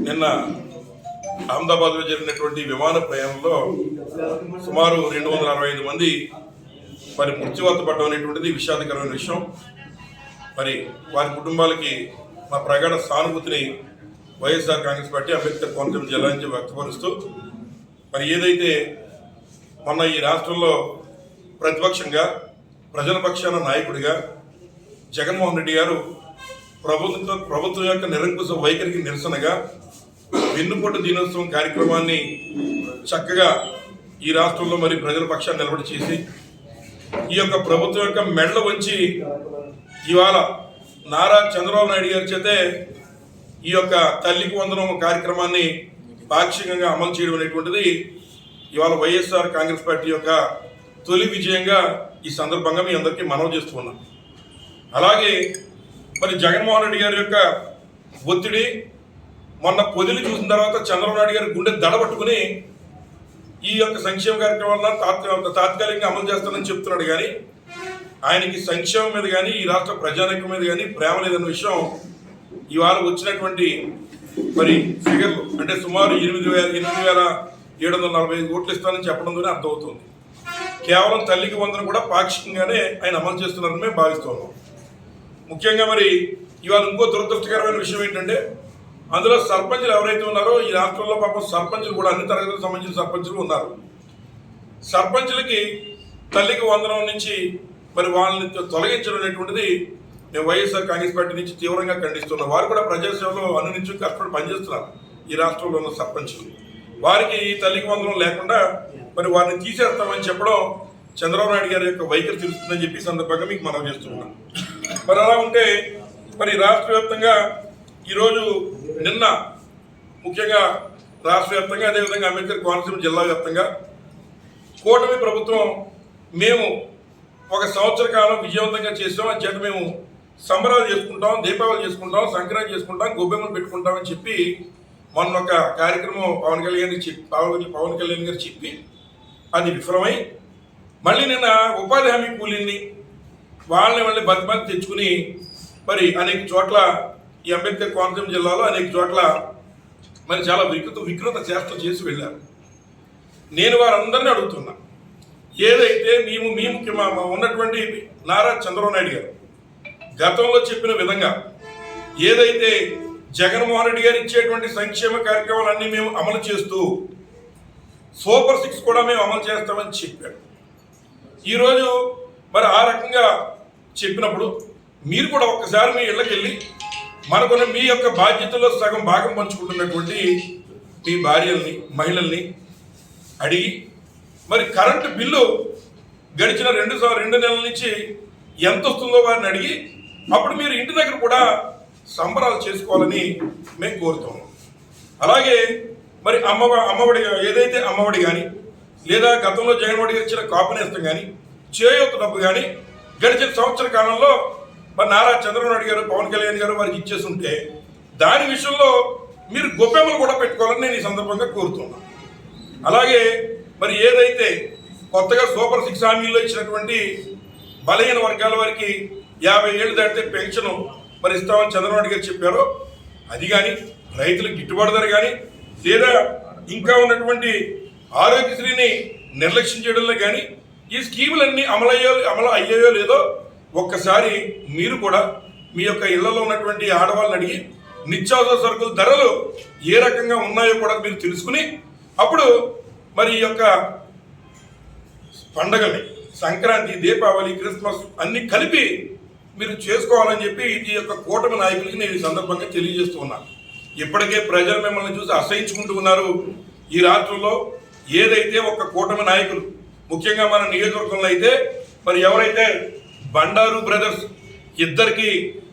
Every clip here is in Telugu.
నిన్న అహ్మదాబాద్లో జరిగినటువంటి విమాన ప్రయాణంలో సుమారు రెండు వందల అరవై ఐదు మంది మరి మృత్యువాత పడడం అనేటువంటిది విషాదకరమైన విషయం. మరి వారి కుటుంబాలకి మా ప్రగాఢ సానుభూతిని YSR Congress party Ambedkar Konaseema జిల్లా నుంచి వ్యక్తపరుస్తూ మరి ఏదైతే మొన్న ఈ రాష్ట్రంలో ప్రతిపక్షంగా ప్రజల పక్షాన నాయకుడిగా జగన్మోహన్ రెడ్డి గారు ప్రభుత్వం ప్రభుత్వం యొక్క నిరంకుశ వైఖరికి నిరసనగా వెన్నుపోటు దినోత్సవం కార్యక్రమాన్ని చక్కగా ఈ రాష్ట్రంలో మరి ప్రజల పక్షాన్ని నిలబడి చేసి ఈ యొక్క ప్రభుత్వం యొక్క మెడల వంచి ఇవాళ నారా చంద్రబాబు నాయుడు గారి చేతే ఈ యొక్క తల్లికి వందనం కార్యక్రమాన్ని పాక్షికంగా అమలు చేయడం అనేటువంటిది ఇవాళ వైఎస్ఆర్ కాంగ్రెస్ పార్టీ యొక్క తొలి విజయంగా ఈ సందర్భంగా మీ అందరికీ మనవి చేస్తూ ఉన్నాం అలాగే మరి జగన్మోహన్ రెడ్డి గారి యొక్క ఒత్తిడి మొన్న పొదిలి చూసిన తర్వాత చంద్రబాబు నాయుడు గారి గుండె దడబట్టుకుని ఈ యొక్క సంక్షేమ కార్యక్రమాలను తాత్కా తాత్కాలికంగా అమలు చేస్తానని చెప్తున్నాడు. కానీ ఆయనకి సంక్షేమం మీద కానీ ఈ రాష్ట్ర ప్రజానికం మీద కానీ ప్రేమ లేదన్న విషయం ఇవాళ వచ్చినటువంటి మరి ఫిగర్లు అంటే సుమారు ఎనిమిది వేల ఎనిమిది వేల ఏడు వందల నలభై ఐదు ఓట్లు ఇస్తానని చెప్పడంతోనే అర్థమవుతుంది. కేవలం తల్లికి వందన కూడా పాక్షికంగానే ఆయన అమలు చేస్తున్నారని మేము భావిస్తున్నాం. ముఖ్యంగా మరి ఇవాళ ఇంకో దురదృష్టకరమైన విషయం ఏంటంటే అందులో సర్పంచులు ఎవరైతే ఉన్నారో ఈ రాష్ట్రంలో పాపం సర్పంచులు కూడా అన్ని తరగతులకు సంబంధించిన సర్పంచులు ఉన్నారు. సర్పంచులకి తల్లికి వందనం నుంచి మరి వాళ్ళని తొలగించడం అనేటువంటిది మేము వైఎస్ఆర్ కాంగ్రెస్ పార్టీ నుంచి తీవ్రంగా ఖండిస్తున్నాను వారు కూడా ప్రజాసేవలో అన్ని నుంచి కష్టపడి పనిచేస్తున్నారు ఈ రాష్ట్రంలో ఉన్న సర్పంచులు. వారికి ఈ తల్లికి వందనం లేకుండా మరి వారిని తీసేస్తామని చెప్పడం చంద్రబాబు నాయుడు గారి యొక్క వైఖరి తెలుస్తుందని చెప్పి సందర్భంగా మీకు మనం చేస్తున్నాం మరి అలా ఉంటే మరి రాష్ట్ర వ్యాప్తంగా ఈరోజు నిన్న ముఖ్యంగా రాష్ట్ర వ్యాప్తంగా అదేవిధంగా అంబేద్కర్ కోనసీమ జిల్లా వ్యాప్తంగా కూటమి ప్రభుత్వం మేము ఒక సంవత్సర కాలం విజయవంతంగా చేసాం అని చెప్పి మేము సంబరాలు చేసుకుంటాం దీపావళి చేసుకుంటాం సంక్రాంతి చేసుకుంటాం గొబ్బెమ్మలు పెట్టుకుంటామని చెప్పి మొన్న ఒక కార్యక్రమం పవన్ కళ్యాణ్ చెప్పి పవన్ పవన్ కళ్యాణ్ గారు చెప్పి అది విఫలమై మళ్ళీ నిన్న ఉపాధి హామీ కూలింది వాళ్ళని వాళ్ళని బతిమతి తెచ్చుకుని మరి అనేక చోట్ల ఈ అంబేద్కర్ కోనసీమ జిల్లాలో అనేక చోట్ల మరి చాలా వికృత వికృత చేష్టలు చేసి వెళ్ళారు. నేను వారందరినీ అడుగుతున్నా. ఏదైతే మేము మీ ముఖ్య ఉన్నటువంటి నారా చంద్రబాబు నాయుడు గారు గతంలో చెప్పిన విధంగా ఏదైతే జగన్మోహన్ రెడ్డి గారు ఇచ్చేటువంటి సంక్షేమ కార్యక్రమాలన్నీ మేము అమలు చేస్తూ సూపర్ సిక్స్ కూడా మేము అమలు చేస్తామని చెప్పారు. ఈరోజు మరి ఆ రకంగా చెప్పినప్పుడు మీరు కూడా ఒక్కసారి మీ ఇళ్ళకి వెళ్ళి మనకున్న మీ యొక్క బాధ్యతలో సగం భాగం పంచుకుంటున్నటువంటి మీ భార్యల్ని మహిళల్ని అడిగి మరి కరెంటు బిల్లు గడిచిన రెండు రెండు నెలల నుంచి ఎంత వస్తుందో వారిని అడిగి అప్పుడు మీరు ఇంటి దగ్గర కూడా సంబరాలు చేసుకోవాలని మేము కోరుతాము అలాగే మరి అమ్మ అమ్మఒడి ఏదైతే అమ్మఒడి కానీ లేదా గతంలో జగన్మోహన్ గారు ఇచ్చిన కాపునేస్తం కానీ చేయొత్త డబ్బు కానీ గడిచిన సంవత్సర కాలంలో మరి నారా చంద్రబాబు నాయుడు గారు పవన్ కళ్యాణ్ గారు వారికి ఇచ్చేసి ఉంటే దాని విషయంలో మీరు గొప్పెమ్మలు కూడా పెట్టుకోవాలని నేను ఈ సందర్భంగా కోరుతున్నాను అలాగే మరి ఏదైతే కొత్తగా సూపర్ సిక్స్ హామీల్లో ఇచ్చినటువంటి బలహీన వర్గాల వారికి యాభై ఏళ్ళు దాటితే పెన్షన్ మరి ఇస్తామని చంద్రబాబు గారు చెప్పారో. అది కానీ రైతులకు గిట్టుబాటు ధర కానీ లేదా ఇంకా ఉన్నటువంటి ఆరోగ్యశ్రీని నిర్లక్ష్యం చేయడంలో కానీ ఈ స్కీములన్నీ అమలయ్యో అమలు అయ్యాయో లేదో ఒక్కసారి మీరు కూడా మీ యొక్క ఇళ్ళలో ఉన్నటువంటి ఆడవాళ్ళని అడిగి నిత్యావసర సరుకుల ధరలు ఏ రకంగా ఉన్నాయో కూడా మీరు తెలుసుకుని అప్పుడు మరి ఈ యొక్క పండగల్ని సంక్రాంతి దీపావళి క్రిస్మస్ అన్ని కలిపి మీరు చేసుకోవాలని చెప్పి ఈ యొక్క కూటమి నాయకులకి నేను ఈ సందర్భంగా తెలియజేస్తూ ఉన్నాను. ఇప్పటికే ప్రజలు మిమ్మల్ని చూసి అసహించుకుంటూ ఉన్నారు. ఈ రాష్ట్రంలో ఏదైతే ఒక కూటమి నాయకులు ముఖ్యంగా మన నియోజకవర్గంలో అయితే మరి ఎవరైతే బండారు బ్రదర్స్ ఇద్దరికి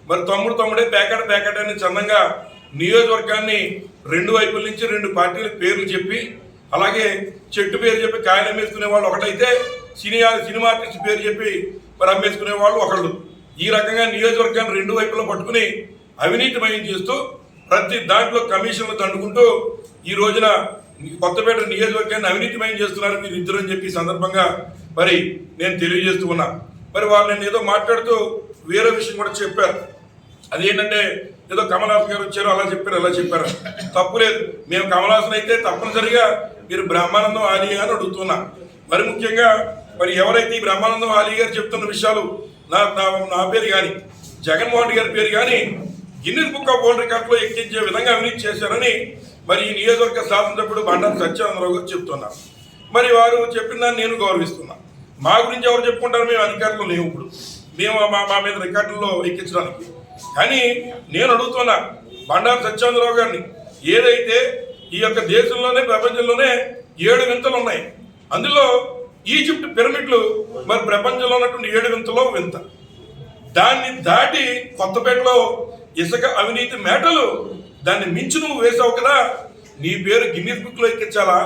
మరి తమ్ముడు తమ్ముడే ప్యాకెట్ ప్యాకెట్ అని చందంగా నియోజకవర్గాన్ని రెండు వైపుల నుంచి రెండు పార్టీల పేర్లు చెప్పి అలాగే చెట్టు పేరు చెప్పి కాయలు అమ్మేసుకునే వాళ్ళు ఒకటైతే సినిమా సినిమా ఆర్టిస్ట్ పేరు చెప్పి మరి అమ్మేసుకునే వాళ్ళు ఒకళ్ళు. ఈ రకంగా నియోజకవర్గాన్ని రెండు వైపులా పట్టుకుని అవినీతిమయం చేస్తూ ప్రతి దాంట్లో కమిషన్లు తండుకుంటూ ఈ రోజున కొత్తపేట నియోజకవర్గాన్ని అవినీతిమయం చేస్తున్నారు మీరు ఇద్దరు అని చెప్పి సందర్భంగా మరి నేను తెలియజేస్తూ ఉన్నా. మరి వాళ్ళు నేను ఏదో మాట్లాడుతూ వేరే విషయం కూడా చెప్పారు. అదేంటంటే ఏదో కమలాసన్ గారు వచ్చారు అలా చెప్పారు అలా చెప్పారు. తప్పు లేదు. మేము కమలాసన్ అయితే తప్పనిసరిగా మీరు బ్రహ్మానందం ఆలీ అని అడుగుతున్నా. మరి ముఖ్యంగా మరి ఎవరైతే ఈ బ్రహ్మానందం ఆలీ గారు చెప్తున్న విషయాలు నా నా పేరు కానీ జగన్మోహన్ రెడ్డి గారి పేరు కానీ గిన్నెస్ బుక్ ఆఫ్ వరల్డ్ రికార్డులో ఎక్కించే విధంగా అవినీతి చేశారని మరి ఈ నియోజకవర్గ శాసనసభ్యుడు బండారు సత్యానందరావు గారు చెప్తున్నారు. మరి వారు చెప్పిన దాన్ని నేను గౌరవిస్తున్నా. మా గురించి ఎవరు చెప్పుకుంటారు? మేము అధికారులు లేవు ఇప్పుడు. మేము మా మా మీద రికార్డుల్లో ఎక్కించడానికి. కానీ నేను అడుగుతున్నా బండారు సత్యానందరావు గారిని ఏదైతే ఈ యొక్క దేశంలోనే ప్రపంచంలోనే ఏడు వింతలు ఉన్నాయి. అందులో ఈజిప్ట్ పిరమిడ్లు మరి ప్రపంచంలో ఉన్నటువంటి ఏడు వింతలో వింత. దాన్ని దాటి కొత్తపేటలో ఇసుక అవినీతి మేటలు దాన్ని మించి నువ్వు వేసావు కదా నీ పేరు గిన్నీస్ బుక్లో ఎక్కించాలా?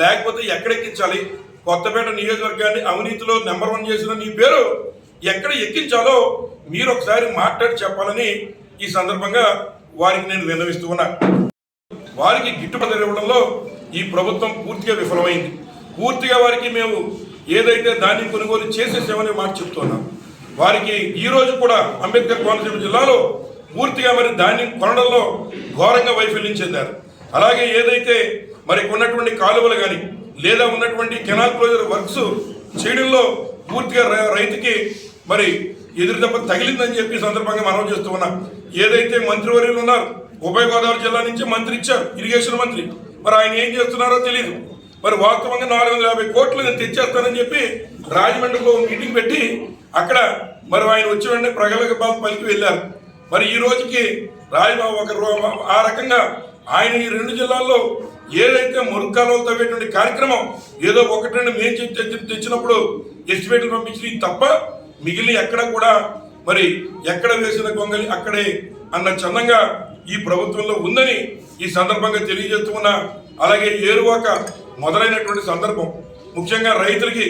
లేకపోతే ఎక్కడ ఎక్కించాలి? కొత్తపేట నియోజకవర్గాన్ని అవినీతిలో నెంబర్ వన్ చేసిన నీ పేరు ఎక్కడ ఎక్కించాలో మీరు ఒకసారి మాట్లాడి చెప్పాలని ఈ సందర్భంగా వారికి నేను విన్నవిస్తూ ఉన్నా. వారికి గిట్టుబాటు ఇవ్వడంలో ఈ ప్రభుత్వం పూర్తిగా విఫలమైంది. పూర్తిగా వారికి మేము ఏదైతే దాన్ని కొనుగోలు చేసేసామని మాట చెప్తున్నాం. వారికి ఈ రోజు కూడా అంబేద్కర్ కోనసీమ జిల్లాలో పూర్తిగా మరి ధాన్యం కొనడంలో ఘోరంగా వైఫల్యం చెందారు. అలాగే ఏదైతే మరి ఉన్నటువంటి కాలువలు కానీ లేదా ఉన్నటువంటి కెనాల్ క్లోజర్ వర్క్స్ చేయడంలో పూర్తిగా రై- రైతుకి మరి ఎదురు దెబ్బ తగిలిందని చెప్పి సందర్భంగా మనం చేస్తూ ఉన్నాం. ఏదైతే మంత్రివర్యులు ఉన్నారు ఉభయ గోదావరి జిల్లా నుంచి మంత్రి ఇచ్చారు ఇరిగేషన్ మంత్రి. మరి ఆయన ఏం చేస్తున్నారో తెలియదు మరి వాస్తవంగా నాలుగు వందల యాభై కోట్లు నేను తెచ్చేస్తానని చెప్పి రాజమండ్రిలో మీటింగ్ పెట్టి అక్కడ మరి ఆయన వచ్చి వెంటనే ప్రగలక పలికి వెళ్ళారు. మరి ఈ రోజుకి రాయబాబు ఒక ఆ రకంగా ఆయన ఈ రెండు జిల్లాల్లో ఏదైతే మురుగు తవ్వేటువంటి కార్యక్రమం ఏదో ఒకటి రెండు మేము తెచ్చినప్పుడు ఎస్టిమేట్లు పంపించి తప్ప మిగిలిన ఎక్కడ కూడా మరి ఎక్కడ వేసిన గొంగలి అక్కడే అన్న చందంగా ఈ ప్రభుత్వంలో ఉందని ఈ సందర్భంగా తెలియజేస్తూ ఉన్నా. అలాగే ఏరువాక మొదలైనటువంటి సందర్భం. ముఖ్యంగా రైతులకి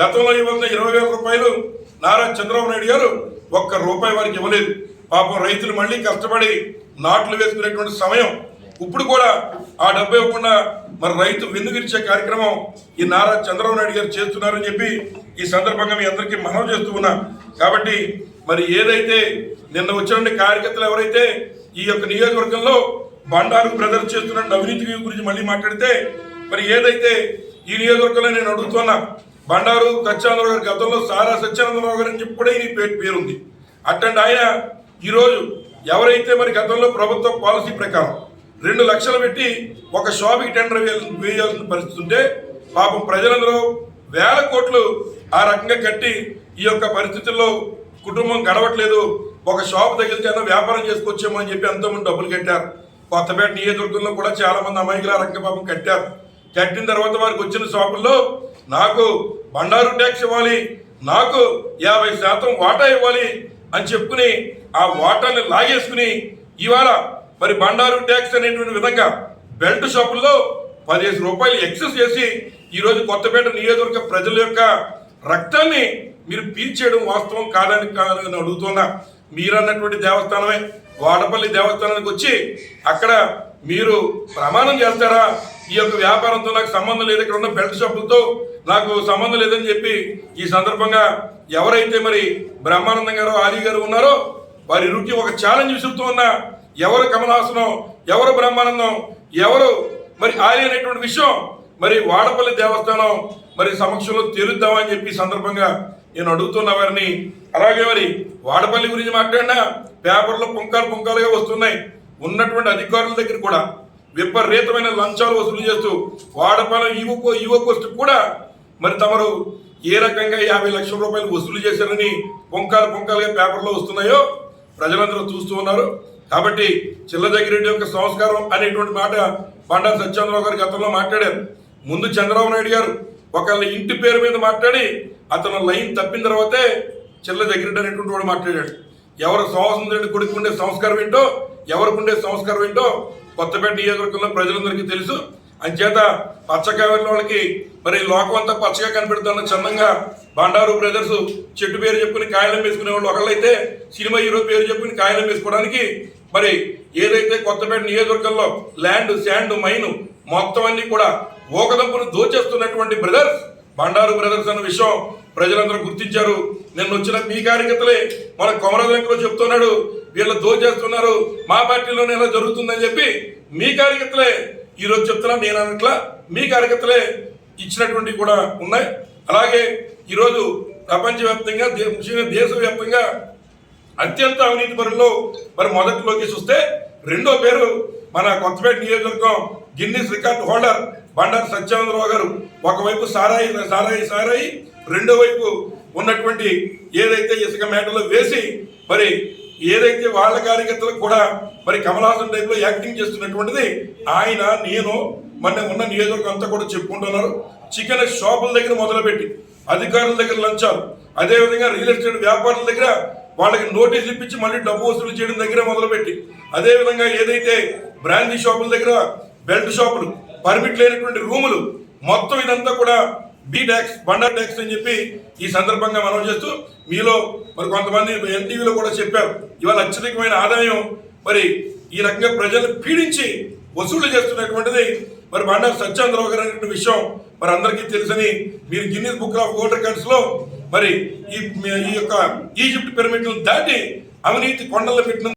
గతంలో ఇవ్వాల్సిన ఇరవై వేల రూపాయలు నారా చంద్రబాబు నాయుడు గారు ఒక్క రూపాయి వారికి ఇవ్వలేదు. పాపం రైతులు మళ్ళీ కష్టపడి నాట్లు వేసుకునేటువంటి సమయం ఇప్పుడు కూడా ఆ డబ్బు ఇవ్వకుండా మరి రైతు వెన్నుగిరిచే కార్యక్రమం ఈ నారా చంద్రబాబు నాయుడు గారు చేస్తున్నారని చెప్పి ఈ సందర్భంగా మీ అందరికీ మనవి చేస్తూ ఉన్నా. కాబట్టి మరి ఏదైతే నిన్న వచ్చిన కార్యకర్తలు ఎవరైతే ఈ యొక్క నియోజకవర్గంలో బండారు బ్రదర్ చేస్తున్న అవినీతి గురించి మళ్ళీ మాట్లాడితే మరి ఏదైతే ఈ నియోజకవర్గంలో నేను అడుగుతున్నా బండారు సత్యానందరావు గారి గతంలో సారా సత్యానందరావు గారు అని చెప్పి కూడా ఈ పేరు పేరుంది. అట్టండి ఆయన ఈరోజు ఎవరైతే మరి గతంలో ప్రభుత్వ పాలసీ ప్రకారం రెండు లక్షలు పెట్టి ఒక షాప్కి టెండర్ వేయాల్సిన వేయాల్సిన పరిస్థితి ఉంటే పాపం ప్రజలందరూ వేల కోట్లు ఆ రకంగా కట్టి ఈ యొక్క పరిస్థితుల్లో కుటుంబం గడవట్లేదు. ఒక షాప్ తగిలితే వ్యాపారం చేసుకొచ్చేమో అని చెప్పి ఎంతోమంది డబ్బులు కట్టారు. కొత్తపేట నియోజకవర్గంలో కూడా చాలామంది అమాయకులు ఆ రకంగా పాపం కట్టారు. కట్టిన తర్వాత వారికి వచ్చిన షాపుల్లో నాకు బండారు ట్యాక్స్ ఇవ్వాలి నాకు యాభై శాతం వాటా ఇవ్వాలి అని చెప్పుకుని ఆ వాటర్ని లాగేసుకుని ఇవాళ మరి బండారు ట్యాక్స్ అనేటువంటి విధంగా బెల్ట్ షాపుల్లో పదిహేను రూపాయలు ఎక్సెస్ చేసి ఈరోజు కొత్తపేట నియోజకవర్గ ప్రజల యొక్క రక్తాన్ని మీరు పీల్చేయడం వాస్తవం కాదని కాదని అడుగుతున్నా. మీరన్నటువంటి దేవస్థానమే. వాడపల్లి దేవస్థానానికి వచ్చి అక్కడ మీరు ప్రమాణం చేస్తారా? ఈ యొక్క వ్యాపారంతో నాకు సంబంధం లేదు. ఇక్కడ ఉన్న బెల్ట్ షాపులతో నాకు సంబంధం లేదని చెప్పి ఈ సందర్భంగా ఎవరైతే మరి బ్రహ్మానందం గారు ఆది గారు ఉన్నారో వారి రుచి ఒక ఛాలెంజ్ విసురుతూ ఉన్నా ఎవరు కమలాసనం ఎవరు బ్రహ్మానందం ఎవరు మరి ఆలి అనేటువంటి విషయం మరి వాడపల్లి దేవస్థానం మరి సమక్షంలో తేలుద్దామని చెప్పి సందర్భంగా నేను అడుగుతున్న వారిని అలాగే మరి వాడపల్లి గురించి మాట్లాడినా పేపర్లో పుంకాలు పుంకాలుగా వస్తున్నాయి. ఉన్నటువంటి అధికారుల దగ్గర కూడా విపరీతమైన లంచాలు వసూలు చేస్తూ వాడపల్లి యువకు యువకు పోస్ట్ కూడా మరి తమరు ఏ రకంగా యాభై లక్షల రూపాయలు వసూలు చేశారని పొంకాలు పుంకాలుగా పేపర్లో వస్తున్నాయో ప్రజలందరూ చూస్తూ ఉన్నారు. కాబట్టి చిల్లజగిరెడ్డి యొక్క సంస్కారం అనేటువంటి మాట బండారు సత్యేంద్రరావు గారు గతంలో మాట్లాడారు. ముందు చంద్రబాబు నాయుడు గారు ఒకళ్ళ ఇంటి పేరు మీద మాట్లాడి అతను లైన్ తప్పిన తర్వాతే చిల్ల జగిరెడ్డి అనేటువంటి వాడు మాట్లాడాడు. ఎవరు స్వాతంత్రుడి కొడుకు ఉండే సంస్కారం ఏంటో ఎవరికి ఉండే సంస్కారం ఏంటో కొత్తపేట నియోజకవర్గంలో ప్రజలందరికీ తెలుసు. అంచేత పచ్చకాయల వాళ్ళకి మరి లోకం అంతా పచ్చగా కనిపెడుతున్న చందంగా బండారు బ్రదర్స్ చెట్టు పేరు చెప్పుకుని కాయలం వేసుకునే వాళ్ళు ఒకళ్ళైతే సినిమా హీరో పేరు చెప్పుకుని కాయలం వేసుకోవడానికి మరి ఏదైతే కొత్తపేట నియోజకవర్గంలో ల్యాండ్ శాండ్ మైన్ మొత్తం అన్ని కూడా ఓకదంపును దోచేస్తున్నటువంటి బ్రదర్స్ బండారు బ్రదర్స్ అన్న విషయం ప్రజలందరూ గుర్తించారు. నిన్న వచ్చిన మీ కార్యకర్తలే మన కొమరదంకలో చెప్తున్నాడు వీళ్ళు దోచేస్తున్నారు మా పార్టీలోనే ఇలా జరుగుతుందని చెప్పి మీ కార్యకర్తలే ఈరోజు చెప్తున్నా నేను అన్నట్ల మీ అడగతలే ఇచ్చినటువంటి కూడా ఉన్నాయి. అలాగే ఈరోజు ప్రపంచవ్యాప్తంగా ముఖ్యంగా దేశవ్యాప్తంగా అత్యంత అవినీతి పరుల్లో మరి మొదటిలోకి చూస్తే రెండో పేరు మన కొత్తపేట నియోజకవర్గం Guinness record holder Bandaru Satyanandarao గారు. ఒకవైపు సారాయి సారాయి సారాయి రెండో వైపు ఉన్నటువంటి ఏదైతే ఇసుక మేటలో వేసి మరి ఏదైతే వాళ్ళ కార్యకర్తలకు కూడా మరి కమలాసన్ హాసన్ యాక్టింగ్ చేస్తున్నటువంటిది ఆయన నేను మొన్న ఉన్న నియోజకవర్గం అంతా కూడా చెప్పుకుంటున్నారు. చికెన్ షాపుల దగ్గర మొదలుపెట్టి అధికారుల దగ్గర లంచాలు. అదేవిధంగా రియల్ ఎస్టేట్ వ్యాపారుల దగ్గర వాళ్ళకి నోటీసులు ఇప్పించి మళ్ళీ డబ్బు వసూలు చేయడం దగ్గర మొదలుపెట్టి అదేవిధంగా ఏదైతే బ్రాండీ షాపుల దగ్గర బెల్ట్ షాపులు పర్మిట్ లేనటువంటి రూములు మొత్తం ఇదంతా కూడా బీ ట్యాక్స్ బండర్ ట్యాక్స్ అని చెప్పి ఈ సందర్భంగా మనం చేస్తూ మీలో మరి కొంతమంది ఎన్టీవీలో కూడా చెప్పారు. ఇవాళ అత్యధికమైన ఆదాయం మరి ఈ రకంగా ప్రజలను పీడించి వసూలు చేస్తున్నటువంటిది మరి బండారు సత్యేంద్రరావు గారు అనేటువంటి విషయం మరి అందరికీ తెలుసని మీరు గిన్నీస్ బుక్ ఆఫ్ వరల్డ్ రికార్డ్స్లో మరి ఈ ఈ యొక్క ఈజిప్ట్ పిరమిడ్లను దాటి అవినీతి కొండల్లో పెట్టిన